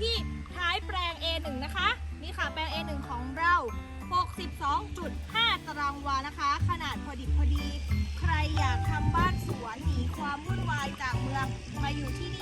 ที่ท้ายแปลง A1 นะคะ นี่ค่ะแปลง A1 ของเรา 62.5 ตารางวานะคะ ขนาดพอดิบพอดี ใครอยากทำบ้านสวนหนีความวุ่นวายจากเมืองมาอยู่ที่นี่